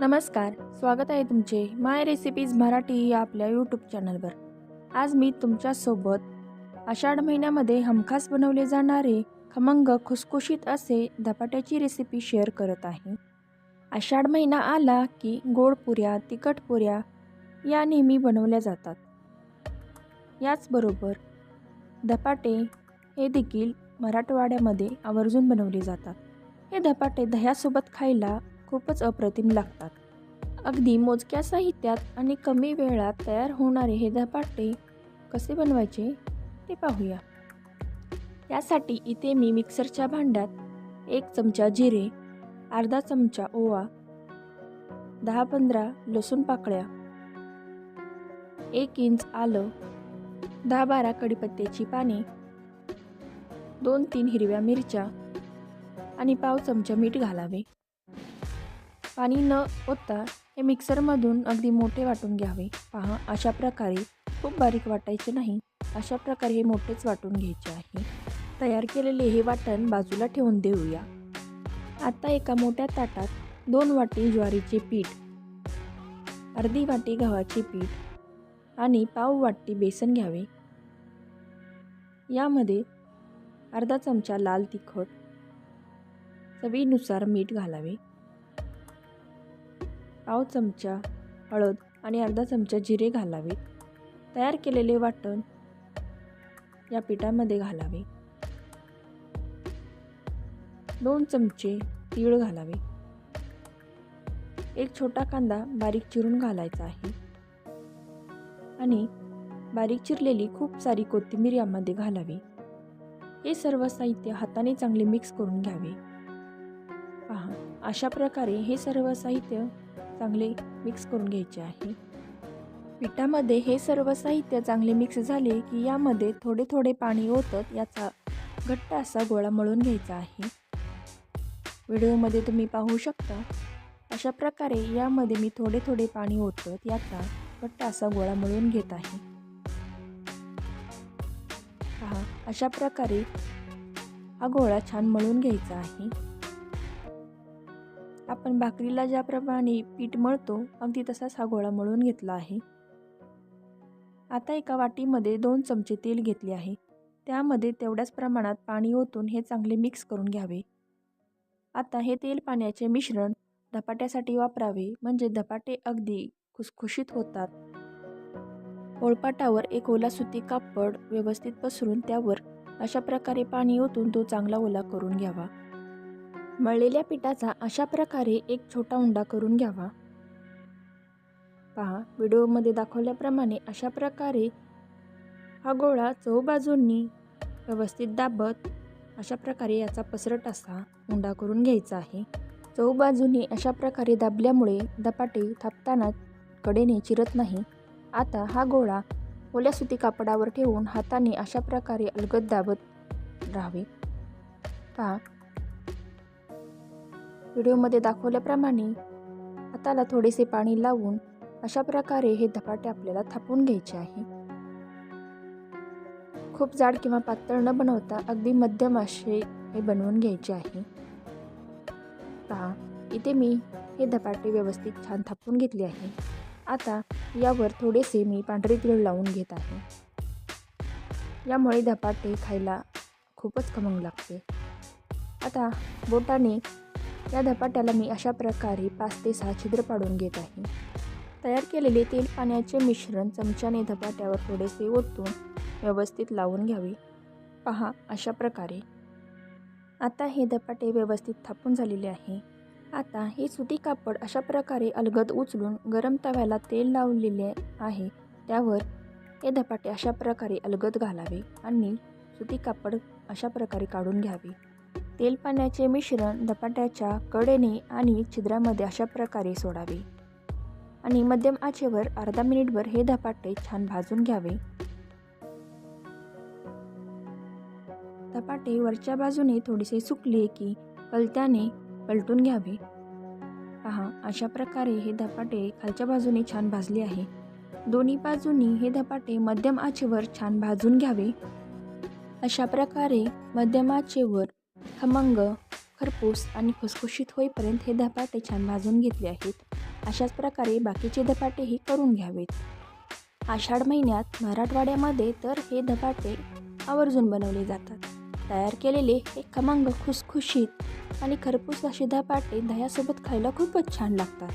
नमस्कार स्वागत आहे तुमचे माय रेसिपीज मराठी या आपल्या यूट्यूब चॅनलवर आज मी तुमच्यासोबत आषाढ महिन्यामध्ये हमखास बनवले जाणारे खमंग खुसखुशीत असे धपाट्याची रेसिपी शेअर करत आहे. आषाढ महिना आला की गोड पुऱ्या तिखट पुऱ्या या नेहमी बनवल्या जातात. याचबरोबर धपाटे हे देखील मराठवाड्यामध्ये आवर्जून बनवले जातात. हे धपाटे दह्यासोबत खायला खूपच अप्रतिम लागतात. अगदी मोजक्या साहित्यात आणि कमी वेळात तयार होणारे हे धपाटे कसे बनवायचे ते पाहूया. यासाठी इथे मी मिक्सरच्या भांड्यात एक चमचा जिरे अर्धा चमचा ओवा दहा पंधरा लसूण पाकळ्या एक इंच आलं दहा बारा कडीपत्त्याची पाने दोन तीन हिरव्या मिरच्या आणि पाव चमचा मीठ घालावे. पाणी न ओतता हे मिक्सरमधून अगदी मोठे वाटून घ्यावे. पहा अशा प्रकारे खूप बारीक वाटायचे नाही. अशा प्रकारे हे मोठेच वाटून घ्यायचे आहे. तयार केलेले हे वाटण बाजूला ठेवून देऊया. आता एका मोठ्या ताटात दोन वाटी ज्वारीचे पीठ अर्धी वाटी गव्हाचे पीठ आणि पाव वाटी बेसन घ्यावे. यामध्ये अर्धा चमचा लाल तिखट चवीनुसार मीठ घालावे. पाव चमचा हळद आणि अर्धा चमचा जिरे घालावे. तयार केलेले वाटण या पिठामध्ये घालावे. दोन चमचे तीळ घालावे. एक छोटा कांदा बारीक चिरून घालायचा आहे. आणि बारीक चिरलेली खूप सारी कोथिंबीर यामध्ये घालावी. हे सर्व साहित्य हाताने चांगले मिक्स करून घ्यावे. पहा अशा प्रकारे हे सर्व साहित्य चांगले मिक्स करून घ्यायचे आहे. पिठामध्ये हे सर्व साहित्य चांगले मिक्स झाले की यामध्ये थोडे थोडे पाणी ओतत याचा घट्ट असा गोळा मळून घ्यायचा आहे. व्हिडिओमध्ये तुम्ही पाहू शकता अशा प्रकारे यामध्ये मी थोडे थोडे पाणी ओतत याचा घट्ट असा गोळा मळून घेत आहे. पहा अशा प्रकारे हा गोळा छान मळून घ्यायचा आहे. आपण भाकरीला ज्याप्रमाणे पीठ मळतो अगदी तसाच हा गोळा मळून घेतला आहे. आता एका वाटीमध्ये दोन चमचे तेल घेतले आहे. त्यामध्ये तेवढ्याच प्रमाणात पाणी ओतून हे चांगले मिक्स करून घ्यावे. आता हे तेल पाण्याचे मिश्रण धपाट्यासाठी वापरावे म्हणजे धपाटे अगदी खुसखुशीत होतात. ओळपाटावर एक ओला सुती कापड व्यवस्थित पसरून त्यावर अशा प्रकारे पाणी ओतून तो चांगला ओला करून घ्यावा. मळलेल्या पिठाचा अशा प्रकारे एक छोटा उंडा करून घ्यावा. पहा व्हिडिओमध्ये दाखवल्याप्रमाणे अशा प्रकारे हा गोळा चौबाजूंनी व्यवस्थित दाबत अशा प्रकारे याचा पसरट असा उंडा करून घ्यायचा आहे. चौबाजूंनी अशा प्रकारे दाबल्यामुळे धपाटे थापताना कडेने चिरत नाही. आता हा गोळा ओल्या सुती कापडावर ठेवून हाताने अशा प्रकारे अलगद दाबत राहावे. पहा व्हिडिओमध्ये दाखवल्याप्रमाणे हाताला थोडेसे पाणी लावून अशा प्रकारे हे धपाटे आपल्याला थापून घ्यायचे आहे. खूप जाड किंवा पातळ न बनवता अगदी मध्यम असे हे बनवून घ्यायचे आहे. पहा इथे मी हे धपाटे व्यवस्थित छान थापून घेतले आहे. आता यावर थोडेसे मी पांढरे तीळ लावून घेत आहे. यामुळे धपाटे खायला खूपच खमंग लागते. आता बोटाने या धपाट्याला मी अशा प्रकारे पाच ते सहा छिद्र पाडून घेत आहे. तयार केलेले तेल पाण्याचे मिश्रण चमच्याने धपाट्यावर थोडेसे ओतून व्यवस्थित लावून घ्यावे. पहा अशा प्रकारे. आता हे धपाटे व्यवस्थित थापून झालेले आहे. आता हे सुती कापड अशा प्रकारे अलगद उचलून गरम तव्याला तेल लावलेले आहे. त्यावर हे धपाटे अशा प्रकारे अलगद घालावे आणि सुती कापड अशा प्रकारे काढून घ्यावे. तेल पाण्याचे मिश्रण धपाट्याच्या कडेने आणि छिद्रामध्ये अशा प्रकारे सोडावे. आणि मध्यम आचेवर अर्धा मिनिटभर हे धपाटे छान भाजून घ्यावे. धपाटे वरच्या बाजूने थोडेसे सुकले की पलत्याने पलटून घ्यावे. पहा अशा प्रकारे हे धपाटे खालच्या बाजूने छान भाजले आहे. दोन्ही बाजूनी हे धपाटे मध्यम आचेवर छान भाजून घ्यावे. अशा प्रकारे मध्यम आचेवर खमंग खरपूस आणि खुसखुशीत होईपर्यंत हे धपाटे छान भाजून घेतले आहेत. अशाच प्रकारे बाकीचे धपाटेही करून घ्यावेत. आषाढ महिन्यात मराठवाड्यामध्ये तर हे धपाटे आवर्जून बनवले जातात. तयार केलेले हे खमंग खुसखुशीत आणि खरपूस असे धपाटे दह्यासोबत खायला खूपच छान लागतात.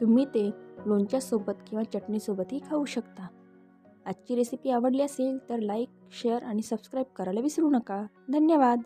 तुम्ही ते लोणच्यासोबत किंवा चटणीसोबतही खाऊ शकता. आजची रेसिपी आवडली असेल तर लाईक शेअर आणि सबस्क्राईब करायला विसरू नका. धन्यवाद!